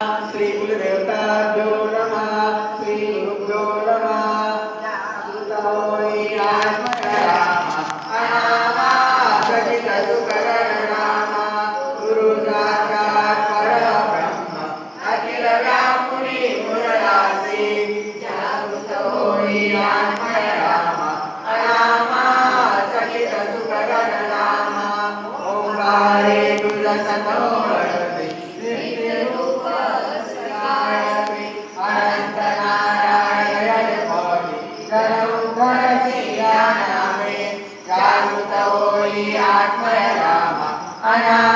శ్రీ గురు దేవతాభ్యో నమ శ్రీ గురుభ్యో నమ సతో aclarava, anava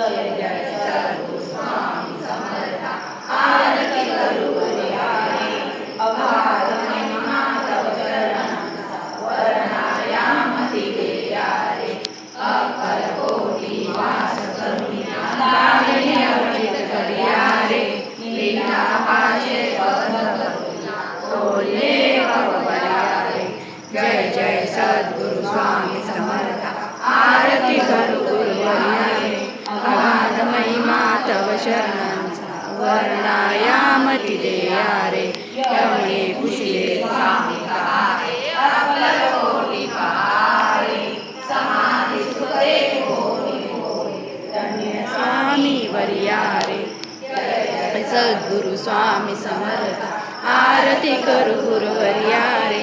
जय जय वर्णायामती देयारे यमने कुशिले स्वामी कहारे अकल पहारे समाधी सुखदे भोरी भोरी धन्य स्वामी वरियारे. सद्गुरु स्वामी समर्थ आरती करू गुरुवर्यारे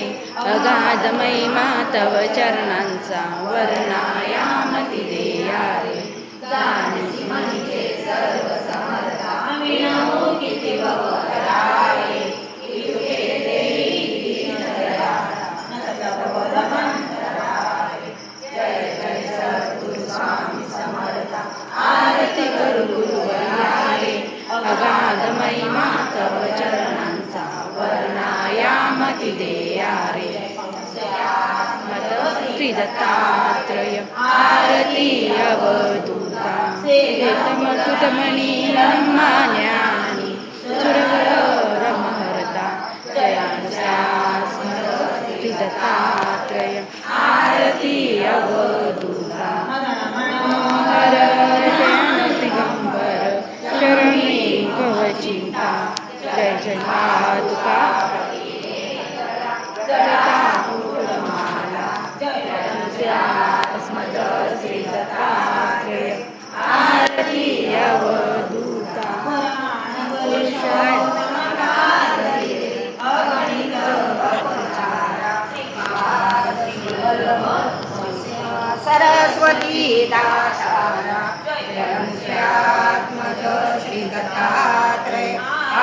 अगाध महिमा तव चरणांचा वर्णायामती देयारे जाणसी म्हणजे सर्व दत्तात्रय आरती अवधूता सेतमतुतमणी ब्रह्माज्ञानी सुरवरमहरता जयानुशास्मर श्री दत्तात्रय आरती अवधूता मनोहर जयन दिगंबर शरणी भवचिंता जय जय मातुका अस्मद श्री आरती अवधूता सरस्वती दासारा जयंत्यात्मज श्री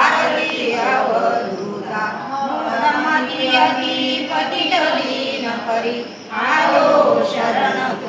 आरती अवधूता पतित दीन परी आलो शरण